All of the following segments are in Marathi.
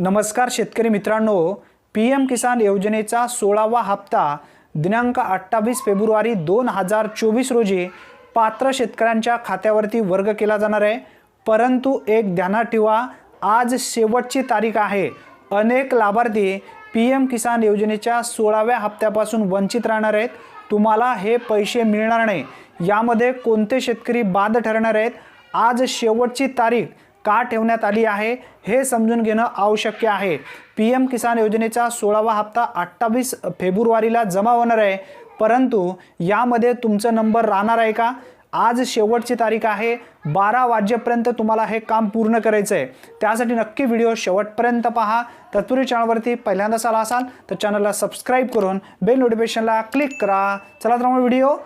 नमस्कार शेतकरी मित्रांनो. पी एम किसान योजनेचा सोळावा हप्ता दिनांक अठ्ठावीस फेब्रुवारी दोन हजार चोवीस रोजी पात्र शेतकऱ्यांच्या खात्यावरती वर्ग केला जाणार आहे. परंतु एक ध्यानात ठेवा आज शेवटची तारीख आहे. अनेक लाभार्थी पी एम किसान योजनेच्या सोळाव्या हप्त्यापासून वंचित राहणार आहेत. तुम्हाला हे पैसे मिळणार नाही. यामध्ये कोणते शेतकरी बाद ठरणार आहेत? आज शेवटची तारीख का ठेवण्यात आली आहे हे समजून घेणं आवश्यक आहे. पी एम किसान योजनेचा सोळावा हप्ता अठ्ठावीस फेब्रुवारीला जमा होणार आहे. परंतु यामध्ये तुमचा नंबर राहणार आहे का? आज शेवटची तारीख आहे. बारा वाजेपर्यंत तुम्हाला हे काम पूर्ण करायचं आहे. त्यासाठी नक्की व्हिडिओ शेवटपर्यंत पहा. तत्पूर्वी चॅनलवरती पहिल्यांदाच आला असाल तर चॅनलला सबस्क्राईब करून बेल नोटिफिकेशनला क्लिक करा. चला तर मग व्हिडिओ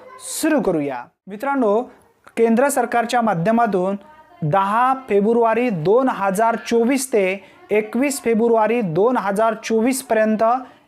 सुरू करूया. मित्रांनो केंद्र सरकारच्या माध्यमातून दहा फेब्रुवारी दोन हजार चोवीस ते एकवीस फेब्रुवारी दोन हजार चोवीसपर्यंत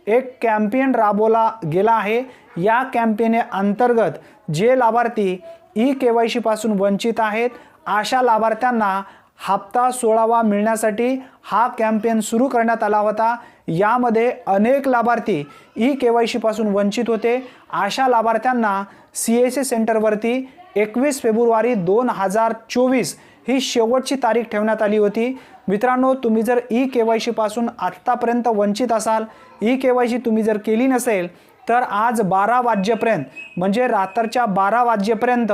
एक कॅम्पेन राबवला गेला आहे. या कॅम्पेने अंतर्गत जे लाभार्थी ई के वाय सीपासून वंचित आहेत अशा लाभार्थ्यांना हप्ता सोळावा मिळण्यासाठी हा कॅम्पेन सुरू करण्यात आला होता. यामध्ये अनेक लाभार्थी ई के वाय सीपासून वंचित होते. अशा लाभार्थ्यांना सी एस सी सेंटरवरती एकवीस फेब्रुवारी दोन हजार चोवीस ही शेवटची तारीख ठेवण्यात आली होती. मित्रांनो तुम्ही जर ई के वाय सीपासून आत्तापर्यंत वंचित असाल ई के वाय सी तुम्ही जर केली नसेल तर आज बारा वाजेपर्यंत म्हणजे रात्रच्या बारा वाजेपर्यंत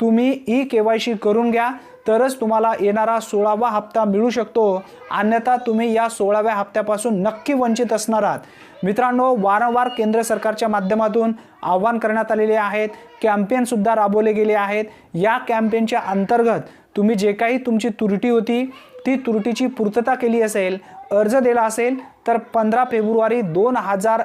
तुम्ही ई के वाय सी करून घ्या. तरच तुम्हाला येणारा सोळावा हप्ता मिळू शकतो. अन्यथा तुम्ही या सोळाव्या हप्त्यापासून नक्की वंचित असणार आहात. मित्रांनो वारंवार केंद्र सरकारच्या माध्यमातून आव्हान करण्यात आलेले आहेत. कॅम्पेनसुद्धा राबवले गेले आहेत. या कॅम्पेनच्या अंतर्गत तुम्ही जे काही तुमची त्रुटी होती ती तुरटीची पूर्तता केली असेल अर्ज दिला असेल तर पंधरा फेब्रुवारी दोन हजार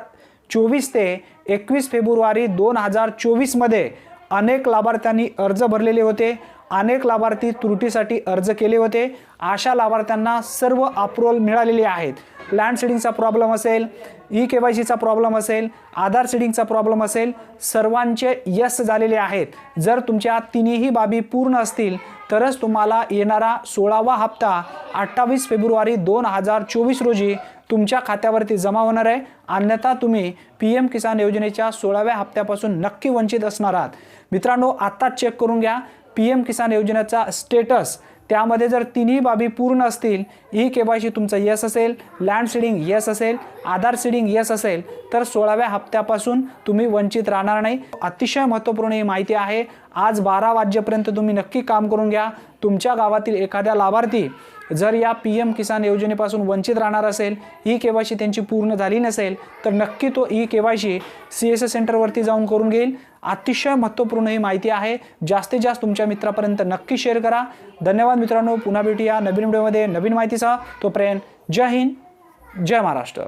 चोवीस ते एकवीस फेब्रुवारी दोन हजार चोवीसमध्ये अनेक लाभार्थ्यांनी अर्ज भरलेले होते. अनेक लाभार्थी त्रुटीसाठी अर्ज केले होते. अशा लाभार्थ्यांना सर्व अप्रुव्हल मिळालेले आहेत. लँड सिडिंगचा प्रॉब्लेम असेल ई के वाय सीचा प्रॉब्लेम असेल आधार सिडिंगचा प्रॉब्लेम असेल सर्वांचे यस झालेले आहेत. जर तुमच्या तिन्ही बाबी पूर्ण असतील तरच तुम्हाला येणारा सोळावा हप्ता अठ्ठावीस फेब्रुवारी दोन हजार चोवीस रोजी तुमच्या खात्यावरती जमा होणार आहे. अन्यथा तुम्ही पी एम किसान योजनेच्या सोळाव्या हप्त्यापासून नक्की वंचित असणार आहात. मित्रांनो आत्ताच चेक करून घ्या. पी एम किसान योजनेचा स्टेटस त्यामध्ये जर तिन्ही बाबी पूर्ण असतील ई के वाय सी तुमचं यस असेल लँड सीडिंग यस असेल आधार सीडिंग यस असेल तर सोळाव्या हप्त्यापासून तुम्ही वंचित राहणार नाही. अतिशय महत्त्वपूर्ण ही माहिती आहे. आज बारा वाजेपर्यंत तुम्ही नक्की काम करून घ्या. तुमच्या गावातील एखाद्या लाभार्थी जर या पी एम किसान योजनेपासून वंचित राहणार असेल ई के वाय सी त्यांची पूर्ण झाली नसेल तर नक्की तो E K Y C C S S सेंटरवरती जाऊन करून घेईल. अतिशय महत्त्वपूर्ण ही माहिती आहे. जास्तीत जास्त तुमच्या मित्रापर्यंत नक्की शेअर करा. धन्यवाद मित्रांनो. पुन्हा भेटूया नवीन व्हिडिओमध्ये नवीन माहितीसह. तोपर्यंत जय हिंद जय महाराष्ट्र.